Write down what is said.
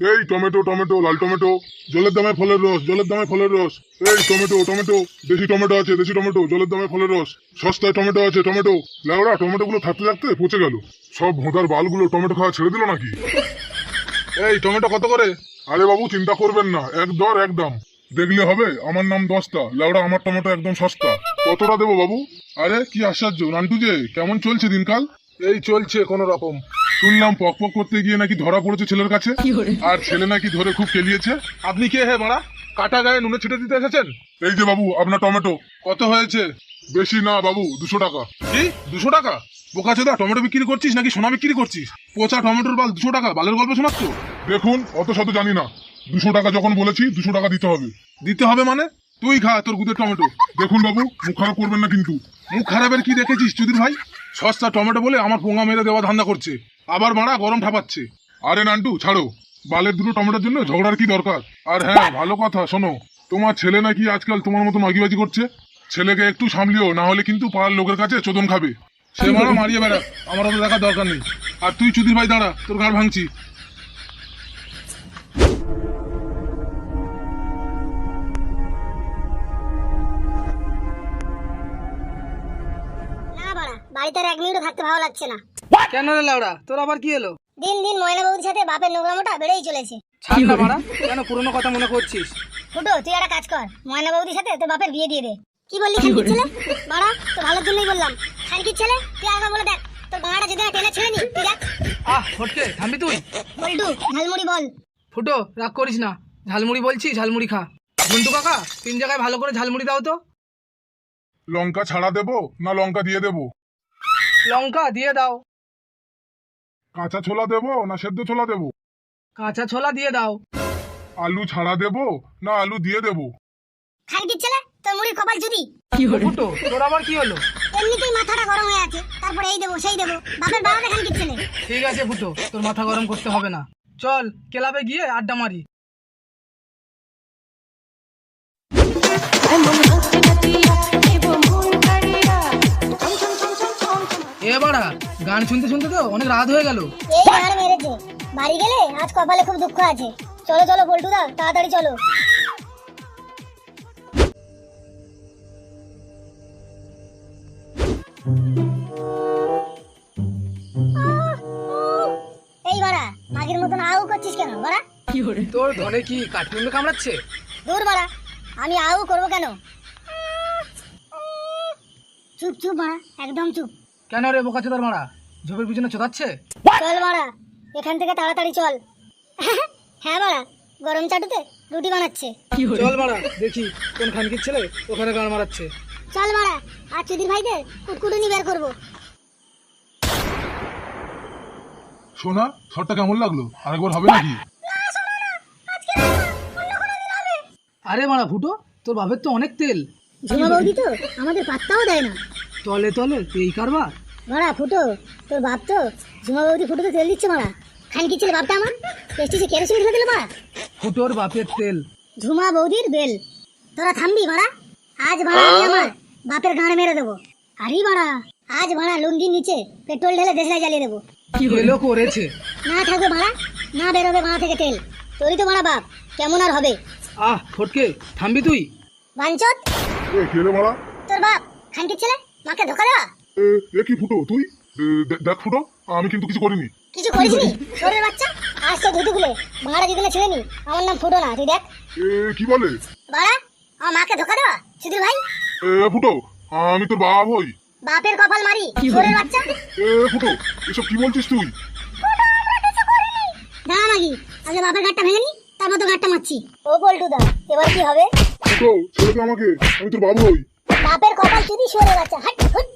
Tomato tomato, লাল tomato. জলের দামে ফলের রস, জলের দামে ফলের রস। এই টমেটো টমেটো। দেশি টমেটো আছে, দেশি টমেটো, জলের দামে ফলের রস। সস্তায় টমেটো আছে, টমেটো। লেওড়া টমেটো গুলো থাকতে থাকতে পচে গেল। সব ভোঁতার বালগুলো টমেটো খাওয়া ছেড়ে দিল নাকি? এই, টমেটো কত করে? আরে বাবু, চিন্তা করবেন না। এক দর, এক দাম। দেখলে হবে, আমার নাম দশটা। লেওড়া, আমার টমেটো একদম সস্তা। কতটা দেবো বাবু? আরে, কি আশ্চর্য। নান্টু যে, কেমন চলছে দিনকাল? এই চলছে কোন রকম। শুনলাম পক পক করতে গিয়ে নাকি ধরা পড়েছে ছেলের কাছে। আর ছেলে নাকি ধরে খুব কেলিয়েছে। আপনি কে হে মারা কাটা গায়ে নুনে ছিটে দিতে এসেছেন? এই যে বাবু আপনার টমেটো। কত হয়েছে? বেশি না বাবু দুশো টাকা। কি? দুশো টাকা? বোকা চোদা টমেটো বিক্রি করছিস নাকি সোনা বিক্রি করছিস? পচা টমেটোর বাল দুশো টাকা বালের গল্প শোনাচ্ছ? দেখুন অত শত জানি না। দুশো টাকা যখন বলেছি দুশো টাকা দিতে হবে। দিতে হবে মানে? তুই খা তোর গুদের টমেটো। দেখুন বাবু মুখ খারাপ করবেন না কিন্তু। মুখ খারাপের কি দেখেছিস চুদির ভাই? সস্তা টমেটো বলে আমার পোঙা মেরে দেওয়া ধান্দা করছে। আবার মারা গরম ঠাপাচ্ছে। আরে নান্টু ছাড়ো। বালের দুটো টমেটোর জন্য ঝগড়ার কি দরকার? আর হ্যাঁ ভালো কথা শোনো। তোমার ছেলে নাকি আজকাল তোমার মতো মাগিবাজি করছে? ছেলেকে একটু সামলিও না হলে কিন্তু পাড়ার লোকের কাছে চোদন খাবে। সে মারা মারিয়ে বেড়া আমার অত দেখার দরকার নেই। আর তুই চুদির ভাই দাঁড়া তোর গাড় ভাঙছি। বাড়িতে আর এক মিনিটও থাকতে ভালো লাগছে না। কেন রে লাউড়া? তোর আবার কি হলো দিন দিন ময়না বৌদির সাথে বাপের নোংরামোটা বেড়েই চলেছে। ছাড় না মারা কেন পুরনো কথা মনে করছিস? ফুটো তুই একটা কাজ কর ময়না বৌদির সাথে তোর বাপের বিয়ে দিয়ে দে। কি বললি খানকির ছেলে? বাড়া তো ভালোর জন্যই বললাম। খানকির ছেলে তুই একবার বলে দেখ তোর বাড়াটা যদি না টেনে ছেড়ে নি তুই দেখ। আহ ফটকে থামবি তুই? বল্টু ঝালমুড়ি বল। ফুটো রাগ করিস না। ঝালমুড়ি বলছি ঝালমুড়ি খা। ঝন্টু কাকা তিন জায়গায় ভালো করে ঝালমুড়ি দাও তো। লঙ্কা ছাড়া দেবো না লঙ্কা দিয়ে দেবো? লঙ্কা দিয়ে দাও কাঁচা ছোলা দেবো না সেদ্ধ ছোলা দেবো কাঁচা ছোলা দিয়ে দাও আলু ছাড়া দেবো না আলু দিয়ে দেবো ছেলে তোর মুড়ির কপাল ফুটো তোর আবার কি হলো এমনিতেই মাথাটা গরম হয়ে আছে তারপরে এই দেবো সেই দেবো বাপের বাবাটা ঠিক আছে ফুটো তোর মাথা গরম করতে হবে না চল ক্লাবে গিয়ে আড্ডা মারি এ বাড়া গান শুনতে শুনতে তো অনেক রাত হয়ে গেল। এই গান মেরেছে। বাড়ি গেলে আজ কপালে খুব দুঃখ আছে। চলো চলো বল্টু দা তাড়াতাড়ি চলো। এই বাড়া মাগের মতন আউ করছিস কেন বাড়া? তোর ধরে কি কাঠমুন্ডু কামড়াচ্ছে? দূর বাড়া আমি আউ করব কেন? চুপ চুপ বাড়া একদম চুপ। কেন রে বোকা চোদার মারা? ঝোপের পিছনে চোদাচ্ছে? চল বাড়া এখান থেকে তাড়াতাড়ি চল। হ্যাঁ বাড়া গরম চাটুতে রুটি বানাচ্ছে। চল মারা দেখি কোন খানকির ছেলে ওখানে গান মারাচ্ছে। চল বাড়া আর চুদির ভাইদের কুটকুটুনি বের করব। সোনা শটটা কেমন লাগল? আরেকবার হবে নাকি? আরে মারা ফুটো তোর বাপের তো অনেক তেল। ঝুমা বৌদি তো আমাদের পাত্তাও দেয় না। তলে তলে এই কারবার? মারা ফুটো তোর বাপ তো ঝুমা বৌদি ফুটোতে তেল দিচ্ছে মারা। খানকি ছিল বাপটা আমার? পেস্টিসে কেরোসিন ঢেলে দিল মারা। ফুটোর বাপের তেল। ঝুমা বৌদির বেল। তোরা থামবি মারা। আজ ভাড়া আমি আমার বাপের গাঁড় মেরে দেবো। আরে মারা আজ ভাড়া লুঙ্গির নিচে পেট্রোল ঢেলে দেশলাই জ্বালিয়ে দেবো। তেলও করেছে। না থাকবে ভাড়া না বেরোবে ভাড়া থেকে তেল। তোরই তো মারা বাপ। কেমন আর হবে? আহ ফটকে থামবি তুই? বাঞ্চত? এ খেলে মারা? তোর বাপ খানকির ছেলে? মাকে ধোকা দেওয়া? এ কি ফুটো তুই? দেখ ফুটো আমি কিন্তু কিছু করিনি। কিছু করিসনি? শরীর বাচ্চা? আজ তো ধুতু গুলে মারা যদি না ছেলে নি। আমার নাম ফুটো না তুই দেখ। এ কি বলে? বাড়া আমার মাকে ধোকা দেওয়া? সুধীর ভাই? এ ফুটো আমি তোর বাপ হই। বাপের কপাল মারি শরীর বাচ্চা? এ ফুটো এসব কি বলছিস তুই? দাঁড়া মাগি আগে বাপের গাঁটটা ভেঙে নি তারপর তো গাঁটটা মারছি। ও পল্টু দা এবার কি হবে? ফুটো ছেড়ে আমাকে আমি তোর বাবু হই। বাপের কপাল চুদি শরীর গেছে। হাট হুট